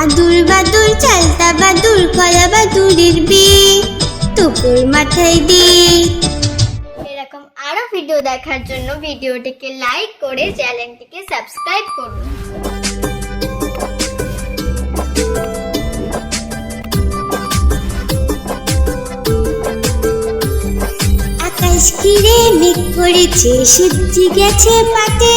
আদুর বাদুর চালতা বাদুর কলা বাদুরের বে টুকুর মাথায় দে এরকম আরও ভিডিও দেখার জন্য ভিডিওটিকে লাইক করে চ্যানেলটিকে সাবস্ক্রাইব করুন। আকাশ ঘিরে মেঘ করেছে সূর্যি গেছে পাটে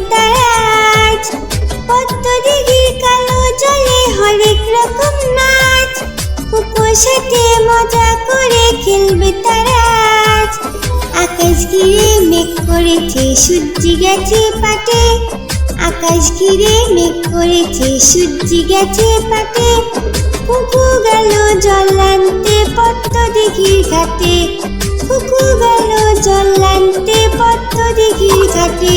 খেলবে তারা আজ কালো জলে হরেক রকম কুকুর সাথে মজা করে খেলবে তারা আজ আকাশ ঘিরে মেঘ করেছে, সূর্যি গেছে পাটে। আকাশ ঘিরে মেঘ করেছে, সূর্যি গেছে পাটে। কুকু গেল জল আনতে পদ্ম ঘাটে। কুকু গেল জল আনতে পদ্ম ঘাটে।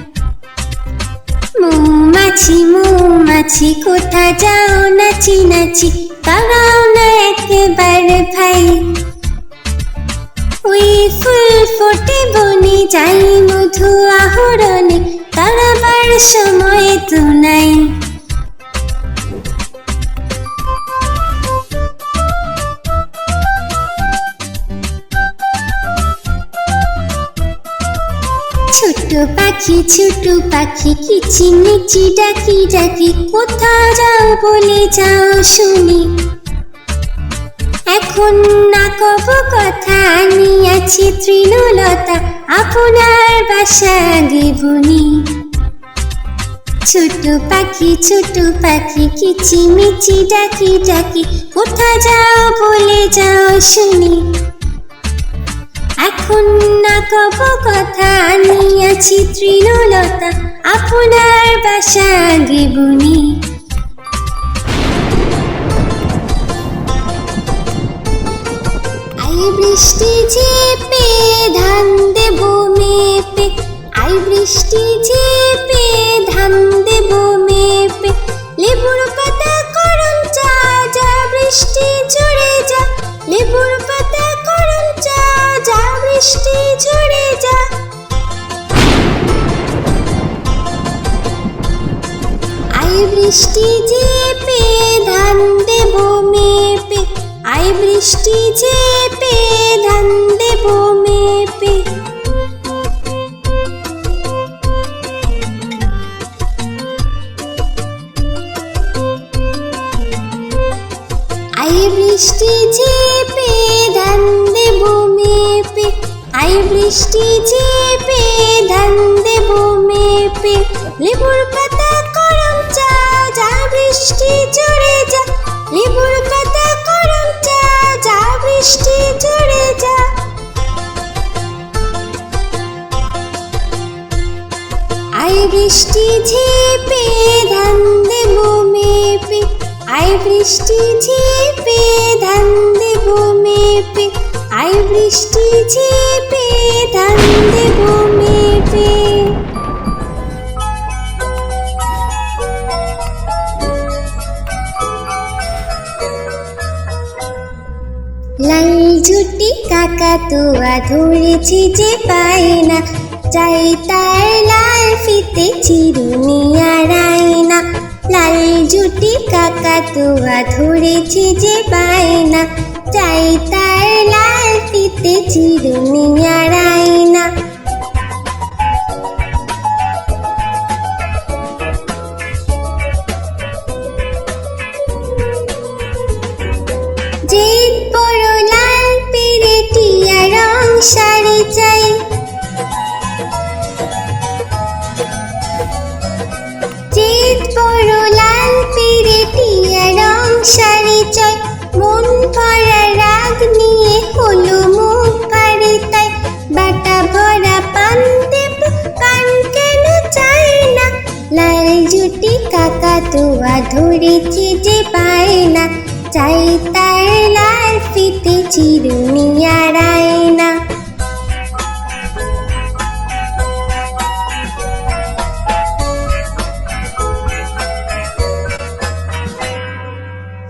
মৌমাছি মৌমাছি কোথা যাও নাচি নাচি পাগাও না একেবারে ভাই। ওই ফুল ফোটে বনে, যাই মধু আহরণে তারাবার সময় তো নাই। ছোট পাখি ছোট পাখি কিচিমিচি ডাকি ডাকি কোথাও যাও বলে যাও শুনি। এখন না কব কথা আনিয়াছি তৃণলতা, আপনার বাসা আগে বনি ছোট পাখি ছোট পাখি কিচিমিচি ডাকি ডাকি কোথা যাও বলে যাও শুনি। এখন না কব কথা, নিয়েছি তৃণলতা, আপনার বাসা আই বৃষ্টি ঝেপে, ধান দেব মেপে। আই বৃষ্টি ঝেপে বৃষ্টি ঝেপে ধান দেব মেপে। আই বৃষ্টি ঝেপে ধান দেব মেপে। আই বৃষ্টি ঝেপে ধান দেব মেপে। লেবুর আই বৃষ্টি ঝেপে ধান দেব মেপে। আই বৃষ্টি ঝেপে ধান দেব মেপে। আই বৃষ্টি ঝেপে ধান দেব মেপে। লাল ঝুটি কাকা তুয়া ধরেছি যে পাই না চাই তাই লাল ফিতে চিরুনি আড়াই না লাল জুটি কাকা তুয়া ধরেছি যে বায়না। চাই তার লাল ফিতে চিরুনি আড়াই ধরেছি যে পায় না চাই তার লাল ফিতে চিরুনি আড়াই না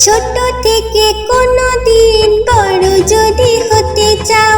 ছোট থেকে কোনো দিন বড় যদি হতে চাও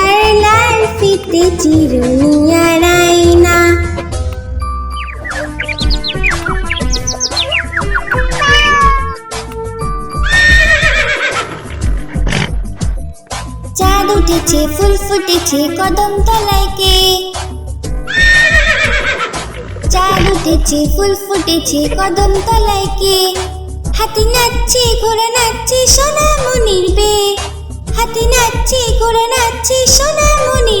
লাল ফিতে চিরুনি না চাঁদ উঠেছে, ফুল ফুটেছে, কদম তলায় কে? চাঁদ উঠেছে, ফুল ফুটেছে, কদম হাতি নাচছে, ঘোড়া নাচছে সোনা মনির বে হাতি নাচছে, ঘোড়া নাচছে সোনা মনির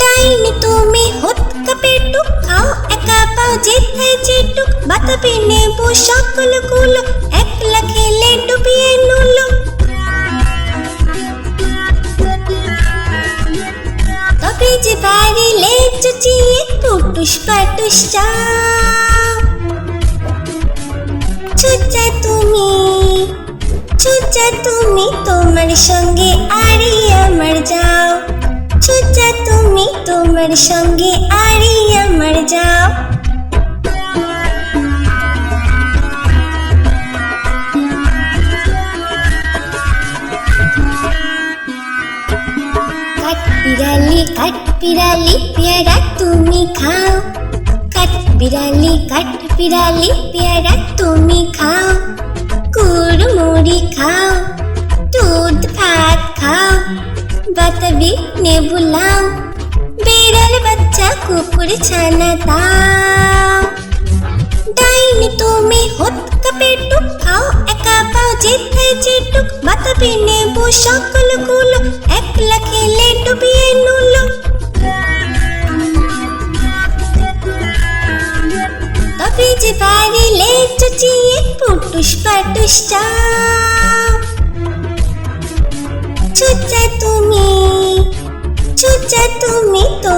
ডাইনি তুমি হতকা পেটুক খাও একা পাও যেথায় যেটুক বাতাবি নেবু সকলগুলো একলা খেলে ডুবিয়ে নুলো তবে যে বাড়িলে চুচিয়ে পুটুস পাটুস চুচা তুমি চুচা তুমি তোমার সঙ্গে আরি আমার যাও চুচা তুমি তোমার সঙ্গে আরি আমার যাও কাঠ বিড়ালি কাঠ বিড়ালি পেয়ারা তুমি খাও কাঠ বিড়ালি কাঠ বিড়ালি পেয়ারা তুমি খাও কুড়মুড়ি খাও দুধ ভাত খাও বাতাবি নেবু লাও বিড়াল বাচ্চা কুকুর ছানা দাও ডাইনি তুমি হতকা পেটুক খাও একা পাও যেথায় যেটুক বাতাবি নেবু সকলগুলো একলা খেলে ডুবিয়ে নুলো তবে যে বাড়িলে চুচিয়ে পুটুস পাটুস চাও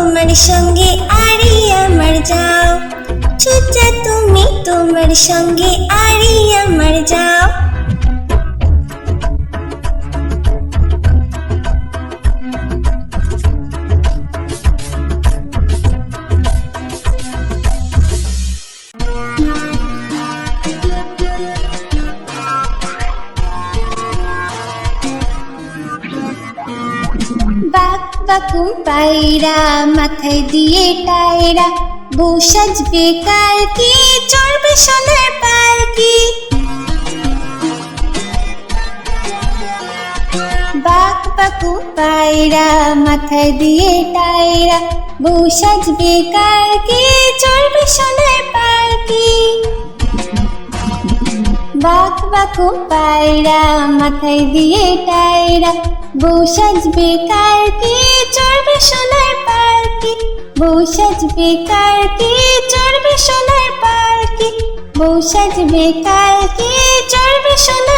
তোমার সঙ্গে আরে আমার যাও। চুচা তুমি তোমার সঙ্গে আরে আমার যাও। পায়রা, মাথায় দিয়ে টায়রা। বউ সাজবে কালকে, চড়বে সোনার পালকি। বাক বাকু পায়রা, মাথায় দিয়ে টায়রা। বউ সাজবে কালকে, চড়বে সোনার পালকি। বাক বাকু পায়রা, মাথায় দিয়ে টায়রা। বউ সাজবে কি? চড়বে সোনার পালকি বউ সাজবে কালকে চড়বে সোনার পালকি বউ সাজবে কালকে চড়বে সোনার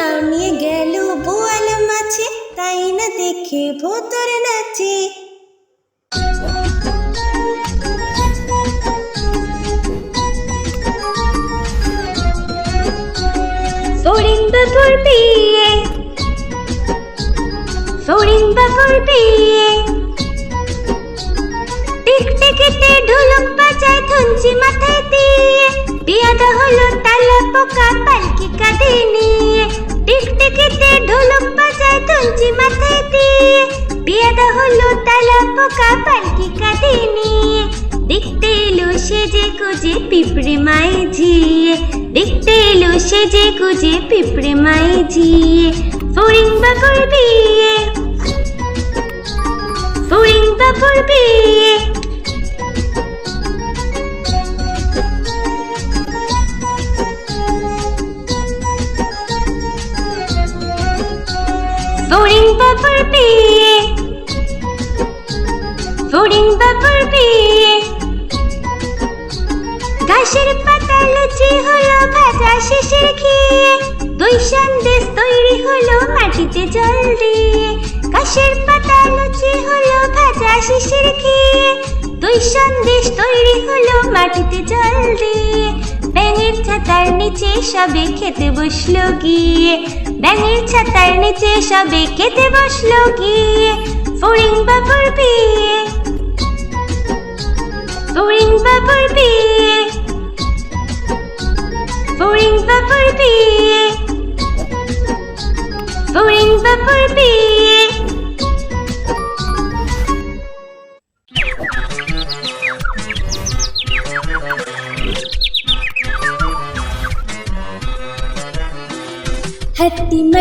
নামিয়ে গেল বোয়াল মাছে, তাই না দেখে ভোতর নাচে। মাথায় দিয়ে, বিয়াদা হলো তালা পোকা পালকি কাঁদে নিয়ে। টিকটিকিতে ঢোলক বাজায় ধুনচি মাথায় দিয়ে। বিয়াদা হলো তালা পোকা পালকি কাঁধে নিয়ে। দেখতে এলো সেজে কুজে পিঁপড়ে মায়ে ঝিয়ে। দেখতে এলো সেজে কুজে পিঁপড়ে মায়ে ঝিয়ে। ফড়িং বাবুর বিয়ে। ফড়িং বাবুর বিয়ে। ফড়িং বাবুর বিয়ে ঘাসের পাতা লুচি হলো ভাজা শেষের খেয়ে দুই সন্দেশ তৈরি হলো মাটিতে জল দিয়ে। ঘাসের পাতা লুচি হলো ভাজা শেষের খেয়ে দুই সন্দেশ তৈরি হলো মাটিতে জল দিয়ে। ব্যাঙের ছাতার নিচে সবে খেতে বসল গিয়ে। ব্যাঙের ছাতার নিচে সবে খেতে বসল গিয়ে। ফড়িং বাবুর বিয়ে ফড়িং বাবুর বিয়ে ফড়িং বাবুর বিয়ে